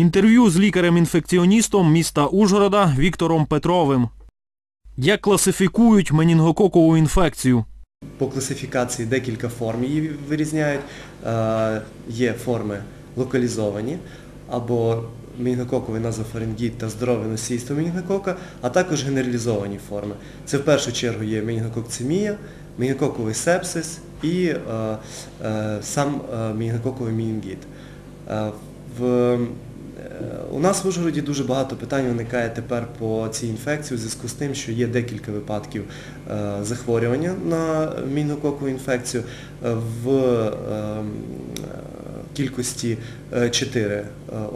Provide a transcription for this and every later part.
Інтерв'ю з лікарем-інфекціоністом міста Ужгорода Віктором Петровим. Як класифікують менінгококову інфекцію? По класифікації декілька форм її вирізняють. Е, Є форми локалізовані або мінгококовий назофарингіт та здорове носійство мінгокока, а також генералізовані форми. Це в першу чергу є мінгококцемія, мінгококовий сепсис і е, е, сам мінгококовий мінгіт. Е, в, у нас в Ужгороді дуже багато питань виникає тепер по цій інфекції у зв'язку з тим, що є декілька випадків е, захворювання на мінгококову інфекцію е, в е, кількості 4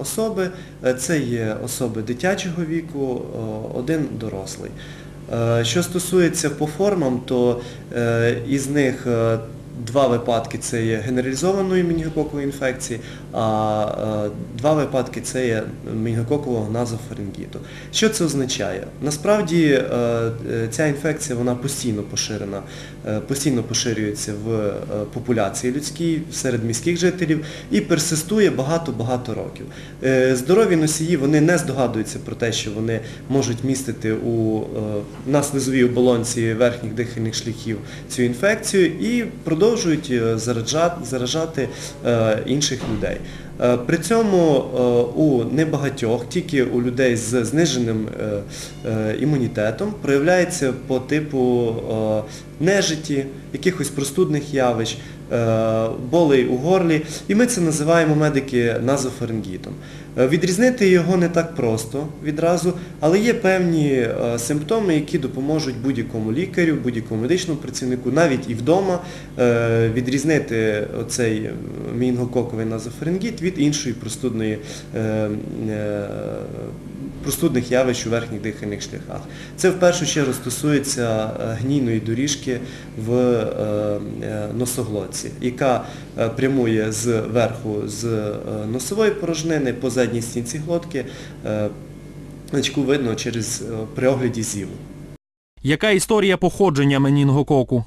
особи. Е, Це є особи дитячого віку, один дорослий. Що стосується по формам, то із них два випадки це є генералізованої мінгококової інфекції, а е, два випадки це є мінгококового назофарингіту. Що це означає? Насправді е, е, ця інфекція вона постійно поширена, постійно поширюється в популяції людській, серед міських жителів і персистує багато-багато років. Здорові носії вони не здогадуються про те, що вони можуть містити у, е, на слизовій оболонці верхніх дихальних шляхів цю інфекцію і продовжують е, заражати, е, інших людей. Е, При цьому у небагатьох, тільки у людей з зниженим імунітетом, проявляється по типу нежиті, якихось простудних явищ, болей у горлі, і ми це називаємо медики назофарингітом. Е, Відрізнити його не так просто відразу, але є певні е, симптоми, які допоможуть будь-якому лікарю, будь-якому медичному працівнику, навіть і вдома, е, відрізнити оцей мінгококовий назофарингіт від іншої простудної, простудних явищ у верхніх дихальних шляхах. Це в першу чергу стосується гнійної доріжки в носоглотці, яка прямує з верху з носової порожнини по задній стінці глотки, значку видно через е, при огляді зіву. Яка історія походження менінгококу?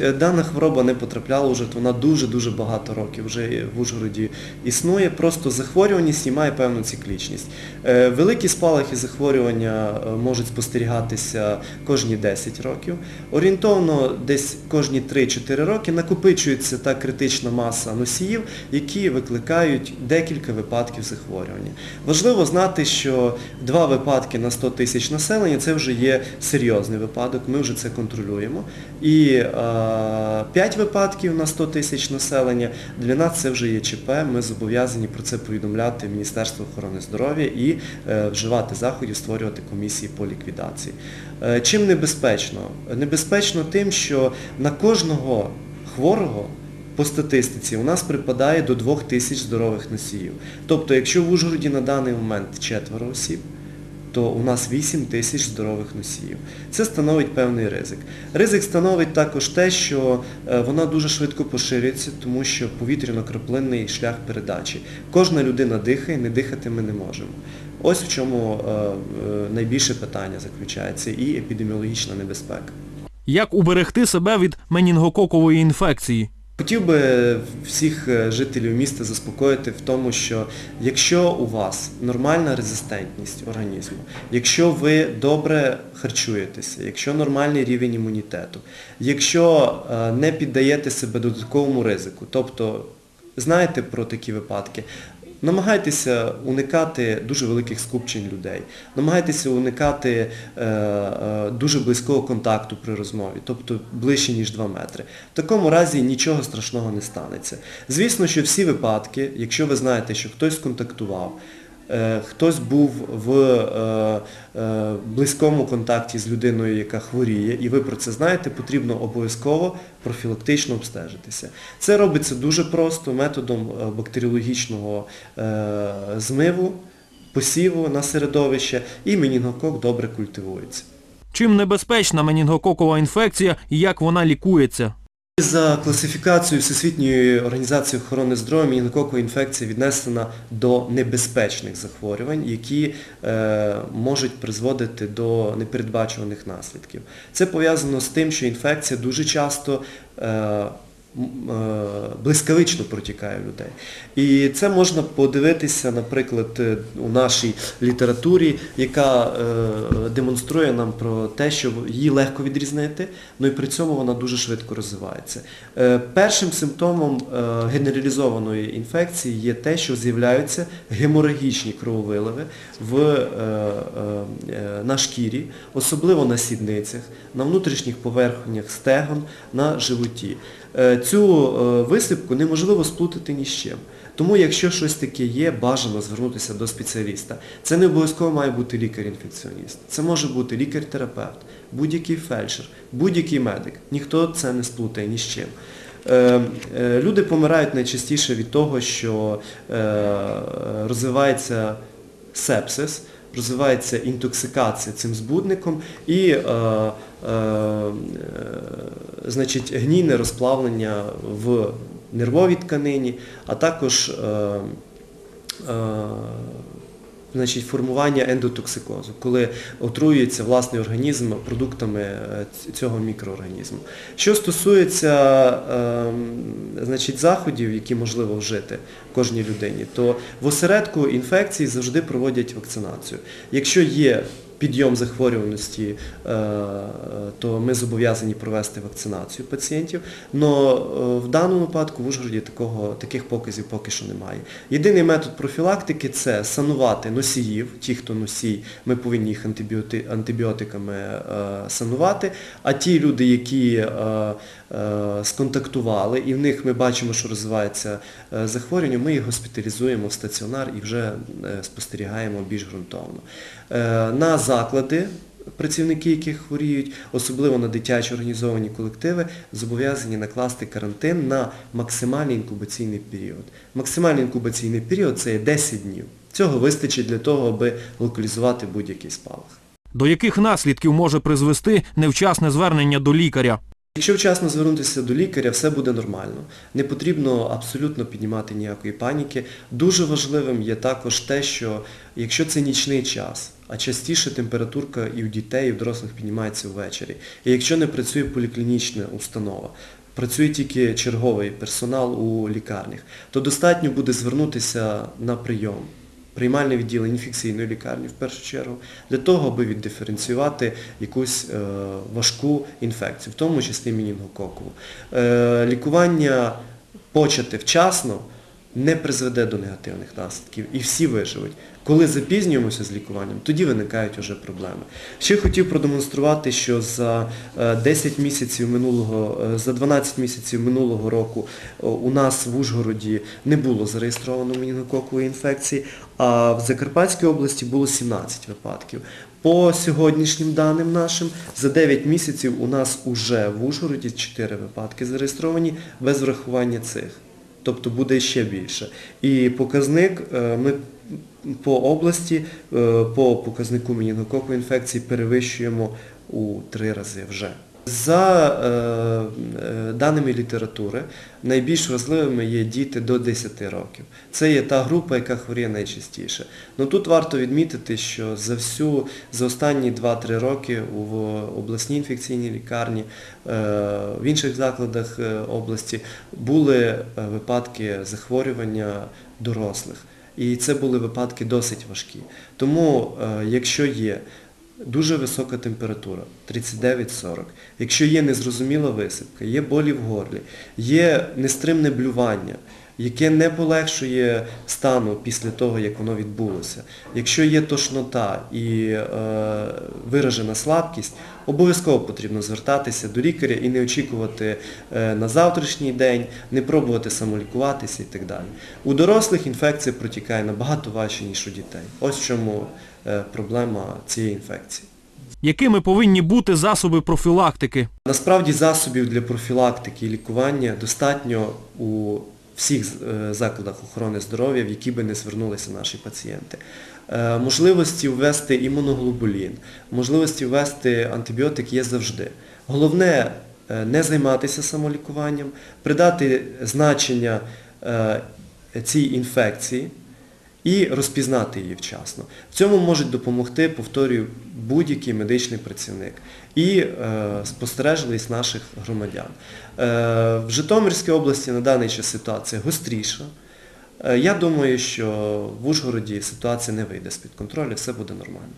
Е, Дана хвороба не потрапляла вже, вона дуже-дуже багато років вже в Ужгороді існує, просто захворюваність і має певну циклічність. Е, Великі спалахи захворювання е, можуть спостерігатися кожні 10 років. Орієнтовно десь кожні 3-4 роки накопичується та критична маса носіїв, які викликають декілька випадків захворювання. Важливо знати, що два випадки на 100 тисяч населення це вже є серйозний випадок, ми вже це контролюємо. І 5 випадків на 100 тисяч населення, для нас це вже є ЧП, ми зобов'язані про це повідомляти Міністерство охорони здоров'я і е, вживати заходів, створювати комісії по ліквідації. Е, Чим небезпечно? Небезпечно тим, що на кожного хворого по статистиці у нас припадає до 2 тисяч здорових носіїв. Тобто, якщо в Ужгороді на даний момент четверо осіб, то у нас 8 тисяч здорових носіїв. Це становить певний ризик. Ризик становить також те, що е, вона дуже швидко поширюється, тому що повітряно-краплинний шлях передачі. Кожна людина дихає, не дихати ми не можемо. Ось в чому е, е, найбільше питання заключається і епідеміологічна небезпека. Як уберегти себе від менінгококової інфекції? Хотів би всіх е, жителів міста заспокоїти в тому, що якщо у вас нормальна резистентність організму, якщо ви добре харчуєтеся, якщо нормальний рівень імунітету, якщо е, не піддаєте себе додатковому ризику, тобто знаєте про такі випадки, Намагайтеся уникати дуже великих скупчень людей, намагайтеся уникати е, е, дуже близького контакту при розмові, тобто ближче, ніж 2 метри. В такому разі нічого страшного не станеться. Звісно, що всі випадки, якщо ви знаєте, що хтось контактував, хтось був в е, е, близькому контакті з людиною, яка хворіє, і ви про це знаєте, потрібно обов'язково профілактично обстежитися. Це робиться дуже просто методом е, бактеріологічного е, змиву, посіву на середовище і менінгокок добре культивується. Чим небезпечна менінгококова інфекція і як вона лікується? За класифікацією Всесвітньої організації охорони здоров'я менінгококова інфекція віднесена до небезпечних захворювань, які е, можуть призводити до непередбачуваних наслідків. Це пов'язано з тим, що інфекція дуже часто е, блискавично протікає в людей. І це можна подивитися, наприклад, е, у нашій літературі, яка е, демонструє нам про те, що її легко відрізнити, але і при цьому вона дуже швидко розвивається. Е, Першим симптомом е, генералізованої інфекції є те, що з'являються геморагічні крововиливи в, е, е, е, на шкірі, особливо на сідницях, на внутрішніх поверхнях стегон, на животі. Е, Цю е, висипку неможливо сплутати ні з чим. Тому якщо щось таке є, бажано звернутися до спеціаліста. Це не обов'язково має бути лікар-інфекціоніст. Це може бути лікар-терапевт, будь-який фельдшер, будь-який медик. Ніхто це не сплутає ні з чим. Е, Люди помирають найчастіше від того, що розвивається сепсис, розвивається інтоксикація цим збудником і значить, гнійне розплавлення в нервовій тканині, а також е, е, значить, формування ендотоксикозу, коли отруюється власний організм продуктами е, цього мікроорганізму. Що стосується значить, заходів, які можливо вжити кожній людині, то в осередку інфекції завжди проводять вакцинацію. Якщо є підйом захворюваності, е, то ми зобов'язані провести вакцинацію пацієнтів. Але в даному випадку в Ужгороді такого, таких показів поки що немає. Єдиний метод профілактики це санувати носіїв, ті, хто носій, ми повинні їх антибіотиками е, санувати, а ті люди, які е, сконтактували, і в них ми бачимо, що розвивається захворювання, ми їх госпіталізуємо в стаціонар і вже спостерігаємо більш ґрунтовно. На заклади, працівники, які хворіють, особливо на дитячі організовані колективи, зобов'язані накласти карантин на максимальний інкубаційний період. Максимальний інкубаційний період це 10 днів. Цього вистачить для того, аби локалізувати будь-який спалах. До яких наслідків може призвести невчасне звернення до лікаря? Якщо вчасно звернутися до лікаря, все буде нормально. Не потрібно абсолютно піднімати ніякої паніки. Дуже важливим є також те, що якщо це нічний час, а частіше температурка і у дітей, і в дорослих піднімається ввечері, і якщо не працює поліклінічна установа, працює тільки черговий персонал у лікарнях, то достатньо буде звернутися на прийом приймальне відділення інфекційної лікарні в першу чергу, для того, аби віддиференціювати якусь е, важку інфекцію, в тому числі мінінгококову. Е, лікування почати вчасно не призведе до негативних наслідків і всі виживуть. Коли запізнюємося з лікуванням, тоді виникають вже проблеми. Ще хотів продемонструвати, що за е, 10 місяців минулого, е, за 12 місяців минулого року е, у нас в Ужгороді не було зареєстровано менінгококової інфекції, а в Закарпатській області було 17 випадків. По сьогоднішнім даним нашим, за 9 місяців у нас уже в Ужгороді 4 випадки зареєстровані без врахування цих. Тобто буде ще більше. І показник е, ми по області, е, по показнику мінінококової інфекції перевищуємо у три рази вже. За е, е, даними літератури, найбільш вразливими є діти до 10 років. Це є та група, яка хворіє найчастіше. Ну тут варто відмітити, що за всю, за останні 2-3 роки в обласній інфекційній лікарні, е, в інших закладах області були випадки захворювання дорослих. І це були випадки досить важкі. Тому, якщо є дуже висока температура, 39-40, якщо є незрозуміла висипка, є болі в горлі, є нестримне блювання, яке не полегшує стану після того, як воно відбулося, якщо є тошнота і е, виражена слабкість, обов'язково потрібно звертатися до лікаря і не очікувати е, на завтрашній день, не пробувати самолікуватися і так далі. У дорослих інфекція протікає набагато важче, ніж у дітей. Ось в чому е, проблема цієї інфекції. Якими повинні бути засоби профілактики? Насправді засобів для профілактики і лікування достатньо у всіх е, закладах охорони здоров'я, в які би не звернулися наші пацієнти. Е, Можливості ввести імуноглобулін, можливості ввести антибіотик є завжди. Головне е, не займатися самолікуванням, придати значення цій інфекції і розпізнати її вчасно. В цьому можуть допомогти, повторюю, будь-який медичний працівник і е, спостережливість наших громадян. Е, в Житомирській області на даний час ситуація гостріша. Е, я думаю, що в Ужгороді ситуація не вийде з-під контролю, все буде нормально.